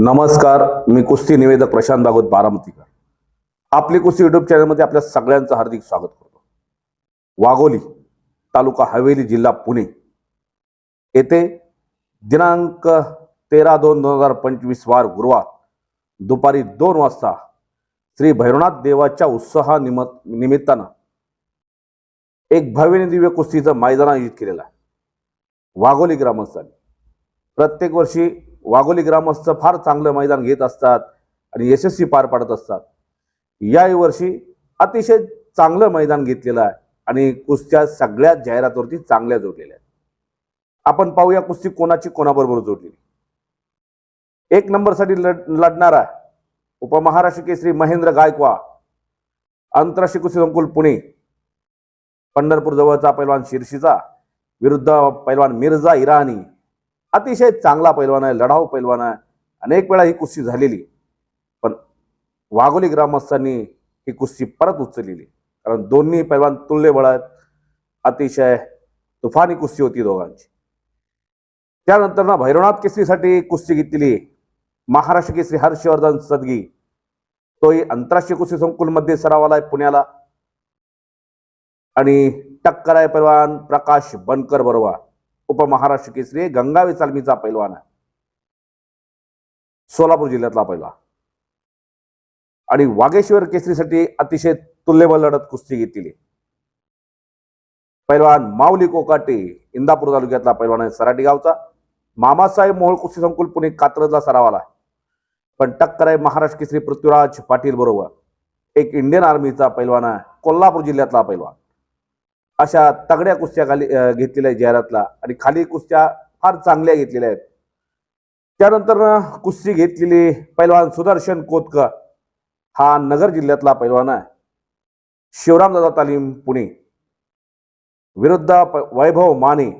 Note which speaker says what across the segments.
Speaker 1: नमस्कार मी कुस्ती निवेदक प्रशांत भागवत बारामतीकर. आपली कुस्ती युट्यूब चॅनलमध्ये आपल्या सगळ्यांचं हार्दिक स्वागत करतो. वाघोली तालुका हवेली जिल्हा पुणे. येथे दिनांक तेरा दोन दोन हजार पंचवीस वार गुरुवार दुपारी दोन वाजता श्री भैरवनाथ देवाच्या उत्साहा निमित्तानं एक भव्य दिव्य कुस्तीचं मैदान आयोजित केलेलं आहे. वाघोली ग्रामस्थांनी. प्रत्येक वर्षी वाघोली ग्रामस्थ फार चांगलं मैदान घेत असतात आणि यशस्वी पार पाडत असतात. याही वर्षी अतिशय चांगलं मैदान घेतलेलं आहे आणि कुस्त्या सगळ्या जाहिरातीवरती चांगल्या जोडलेल्या आहेत. आपण पाहूया कुस्ती कोणाची कोणाबरोबर जोडलेली. एक नंबरसाठी लढ लढणारा उपमहाराष्ट्र केसरी महेंद्र गायकवा आंतरराष्ट्रीय कुस्ती संकुल पुणे. पंढरपूर जवळचा पैलवान शिर्शीचा. विरुद्ध पैलवान मिर्झा इराणी. अतिशय चांगला पैलवान आहे लढाऊ पैलवान आहे. अनेक वेळा ही कुस्ती झालेली. पण वाघोली ग्रामस्थांनी ही कुस्ती परत उचललेली. कारण दोन्ही पैलवान तुल्यबळ आहेत. अतिशय तुफानी कुस्ती होती दोघांची. त्यानंतर ना भैरवनाथ केसरीसाठी कुस्ती घेतलेली. महाराष्ट्र केसरी हर्षवर्धन सदगी. तोही आंतरराष्ट्रीय कुस्ती संकुलमध्ये सरावाला आहे पुण्याला. आणि टक्कर आहे पैलवान प्रकाश बनकर बरोबर. उपमहाराष्ट्र केसरी गंगावे चालमीचा पैलवान आहे. सोलापूर जिल्ह्यातला पहिला आणि वागेश्वर केसरीसाठी अतिशय तुल्यबल लढत कुस्ती घेतलेली. पैलवान माऊली कोकाटे इंदापूर तालुक्यातला पैलवान आहे सराटी गावचा. मामासाहेब मोहोळ कुस्ती संकुल पुणे कात्रजला सरावाला पण टक्कर आहे महाराष्ट्र केसरी पृथ्वीराज पाटील बरोबर. एक इंडियन आर्मीचा पैलवान आहे. कोल्हापूर जिल्ह्यातला पैलवान. अशा तगड्या कुस्त्या खाली घेतलेल्या आहेत जाहिरातला. आणि खाली कुस्त्या फार चांगल्या घेतलेल्या आहेत. त्यानंतर कुस्ती घेतलेली पैलवान सुदर्शन कोतकर. हा नगर जिल्ह्यातला पैलवान आहे. शिवरामदादा तालीम पुणे. विरुद्ध वैभव माने.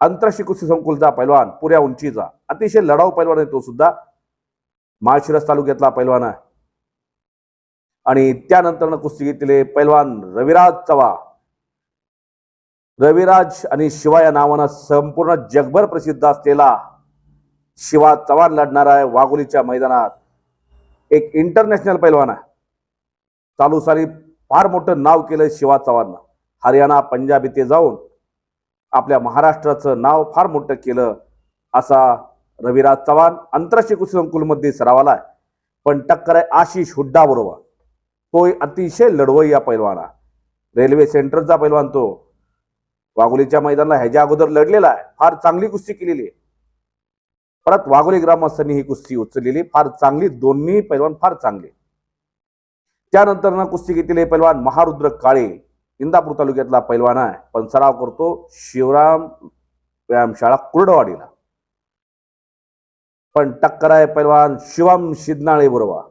Speaker 1: आंतरराष्ट्रीय कुस्ती संकुलचा पैलवान पुऱ्या उंचीचा. अतिशय लढाऊ पैलवान आहे तो सुद्धा. माळशिरस तालुक्यातला पैलवान आहे. आणि त्यानंतर कुस्ती घेतलेले पैलवान रविराज चव्हाण. रविराज आणि शिवा या नावानं संपूर्ण जगभर प्रसिद्ध असलेला शिवा चव्हाण लढणार आहे वाघोलीच्या मैदानात. एक इंटरनॅशनल पैलवान आहे. चालू साली फार मोठं नाव केलं शिवा चव्हाणनं. हरियाणा पंजाब इथे जाऊन आपल्या महाराष्ट्राचं नाव फार मोठं केलं असा रविराज चव्हाण आंतरराष्ट्रीय कुस्ती संकुलमध्ये सरावाला आहे. पण टक्कर आहे आशिष हुड्डा बरोबर. तो अतिशय लढवय्या या पैलवाना रेल्वे सेंटरचा पैलवान तो. वाघोलीच्या मैदानाला ह्याच्या अगोदर लढलेला आहे फार चांगली कुस्ती केलेली आहे. परत वाघोली ग्रामस्थांनी ही कुस्ती उचललेली फार चांगली दोन्ही पैलवान फार चांगले. त्यानंतर ना कुस्ती घेतलेले पैलवान महारुद्र काळे इंदापूर तालुक्यातला पैलवान आहे. पण सराव करतो शिवराम व्यायामशाळा कुर्डवाडीला. पण टक्कर आहे पैलवान शिवम शिदनाळे बरोबर.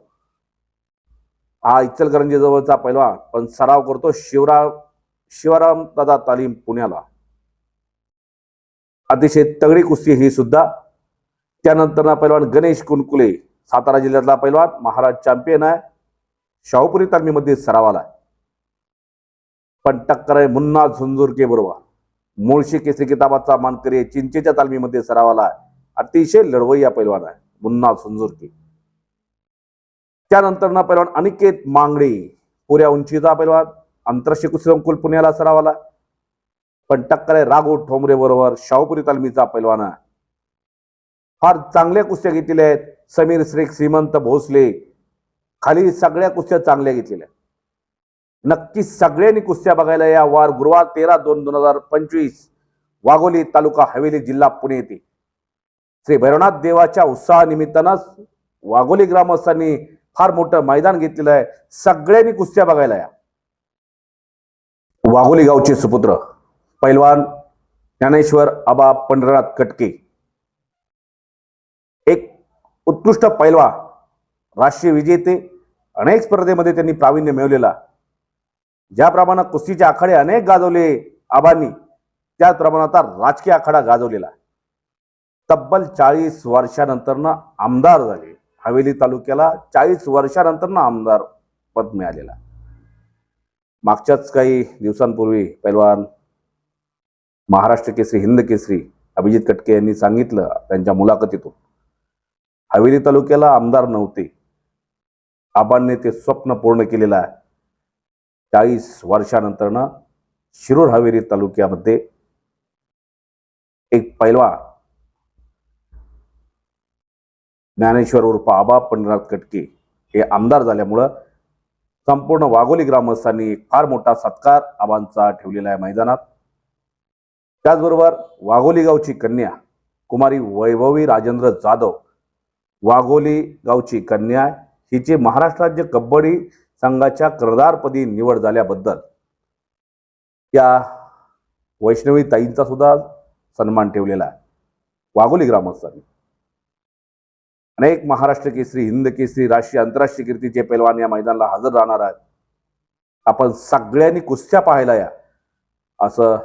Speaker 1: हा इचलकरंजी जवळचा पैलवान पण सराव करतो शिवराम शिवराम दादा तालीम पुण्याला. अतिशय तगडी कुस्ती ही सुद्धा. त्यानंतर ना पैलवान गणेश कुणकुले सातारा जिल्ह्यातला पैलवान महाराज चॅम्पियन आहे. शाहूपुरी तालमीमध्ये सरावाला आहे. पण टक्कर आहे मुन्ना झुंझुरके बरोबर. मुळशी केसरी किताबाचा मानकरी चिंचेच्या तालमीमध्ये सरावाला आहे. अतिशय लढवय्या पैलवान आहे मुन्ना झुंझुरके. त्यानंतर ना पैलवान अनिकेत मांगडे पुऱ्या उंचीचा पैलवान. आंतरराष्ट्रीय कुस्ती संकुल पुण्याला सरावाला. पण टक्कर आहे राघव ठोंबरे बरोबर शाहूपुरी तालमीचा पैलवाना. फार चांगल्या कुस्त्या घेतलेल्या आहेत. समीर श्रेख श्रीमंत भोसले. खाली सगळ्या कुस्त्या चांगल्या घेतलेल्या. नक्की सगळ्यांनी कुस्त्या बघायला या वार गुरुवार तेरा दोन दोन हजार पंचवीस वाघोली तालुका हवेली जिल्हा पुणे येथे श्री भैरवनाथ देवाच्या उत्साहानिमित्तानंच वाघोली ग्रामस्थांनी फार मोठं मैदान घेतलेलं आहे. सगळ्यांनी कुस्त्या बघायला या. वाघोली गावचे सुपुत्र पैलवान ज्ञानेश्वर आबा पंढरनाथ कटके. एक उत्कृष्ट पैलवान राष्ट्रीय विजेते अनेक स्पर्धेमध्ये त्यांनी प्रावीण्य मिळवलेला. ज्याप्रमाणे कुस्तीचे आखाडे अनेक गाजवले आबांनी त्याचप्रमाणे आता राजकीय आखाडा गाजवलेला. तब्बल चाळीस वर्षानंतरनं आमदार झाले. हवेली तालुक्याला चाळीस वर्षानंतरनं आमदार पद मिळालेला मागच्याच काही दिवसांपूर्वी पैलवान महाराष्ट्र केसरी हिंद केसरी अभिजित कटके यांनी सांगितलं त्यांच्या मुलाखतीतून. हवेली तालुक्याला आमदार नव्हते. आबांनी ते स्वप्न पूर्ण केलेलं आहे. चाळीस वर्षानंतरनं शिरूर हवेली तालुक्यामध्ये एक पैलवा ज्ञानेश्वर उर्फ आबा पंढरनाथ कटके हे आमदार झाल्यामुळं संपूर्ण वाघोली ग्रामस्थांनी फार मोठा सत्कार आबांचा ठेवलेला आहे मैदानात. त्याचबरोबर वाघोली गावची कन्या कुमारी वैभवी राजेंद्र जाधव वाघोली गावची कन्या हिची महाराष्ट्र राज्य कबड्डी संघाच्या कर्दारपदी निवड झाल्याबद्दल त्या वैष्णवी ताईंचा सुद्धा सन्मान ठेवलेला आहे. वाघोली ग्रामस्थांनी. अनेक महाराष्ट्र केसरी हिंद केसरी राष्ट्रीय आंतरराष्ट्रीय कीर्तीचे पैलवान या मैदानाला हजर राहणार आहेत. आपण सगळ्यांनी कुस्त्या पाहायला या. असं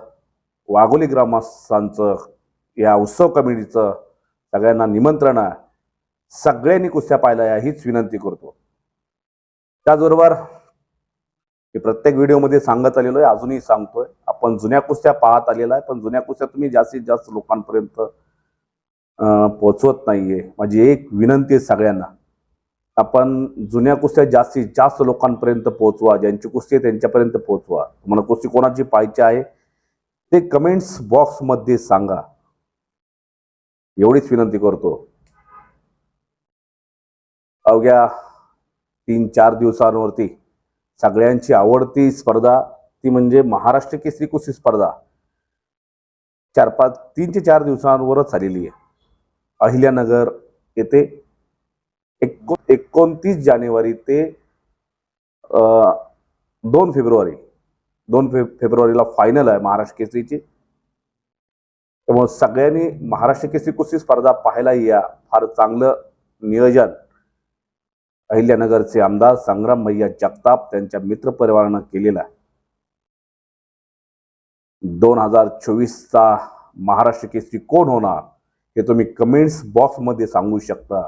Speaker 1: वाघोली ग्रामस्थांचं या उत्सव कमिटीचं सगळ्यांना निमंत्रण आहे. सगळ्यांनी कुस्त्या पाहायला या हीच विनंती करतो. त्याचबरोबर मी प्रत्येक व्हिडिओमध्ये सांगत आलेलो आहे अजूनही सांगतोय आपण जुन्या कुस्त्या पाहत आलेला आहे पण जुन्या कुस्त्या तुम्ही जास्तीत जास्त लोकांपर्यंत अं, नाही नाहीये. माझी एक विनंती आहे सगळ्यांना. आपण जुन्या कुस्त्या जास्तीत जास्त लोकांपर्यंत पोहोचवा ज्यांची कुस्ती आहे त्यांच्यापर्यंत पोहोचवा. तुम्हाला कुस्ती कोणाची पाहिजे आहे ते कमेंट्स बॉक्समध्ये सांगा. एवढीच विनंती करतो. अवघ्या तीन चार दिवसांवरती सगळ्यांची आवडती स्पर्धा ती म्हणजे महाराष्ट्र केसरी कुस्ती स्पर्धा चार पाच तीन ते चार दिवसांवरच झालेली आहे. अहिल्यानगर येथे एको एकोणतीस जानेवारी ते अं, दोन फेब्रुवारी. दोन फे फेब्रुवारीला फायनल आहे महाराष्ट्र केसरीची. त्यामुळे सगळ्यांनी महाराष्ट्र केसरी कुस्ती स्पर्धा पाहायला या. फार चांगलं नियोजन. अहिल्यानगरचे आमदार संग्राम भैया जगताप त्यांच्या मित्रपरिवारानं केलेला आहे. दोन हजार चोवीसचा महाराष्ट्र केसरी कोण होणार? हे तुम्ही कमेंट्स बॉक्समध्ये सांगू शकता.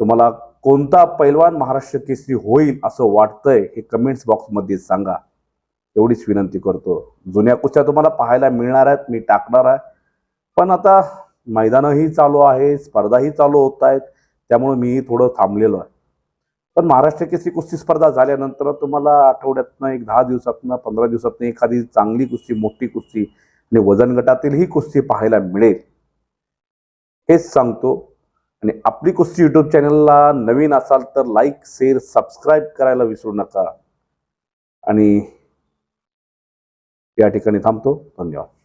Speaker 1: तुम्हाला कोणता पैलवान महाराष्ट्र केसरी होईल असं वाटतंय हे कमेंट्स बॉक्समध्ये सांगा. एवढीच विनंती करतो. जुन्या कुस्त्या तुम्हाला पाहायला मिळणार आहेत मी टाकणार आहे. पण आता मैदानही चालू आहे स्पर्धाही चालू होत आहेत त्यामुळे मीही थोडं थांबलेलो आहे. पण महाराष्ट्र केसरी कुस्ती स्पर्धा झाल्यानंतर तुम्हाला आठवड्यातनं एक दहा दिवसातनं पंधरा दिवसातनं एखादी चांगली कुस्ती मोठी कुस्ती आणि वजन गटातीलही कुस्ती पाहायला मिळेल. हेच सांगतो. आणि आपली कुस्ती यूट्यूब चॅनलला नवीन असाल तर लाईक शेअर सबस्क्राईब करायला विसरू नका. आणि या ठिकाणी थांबतो. धन्यवाद.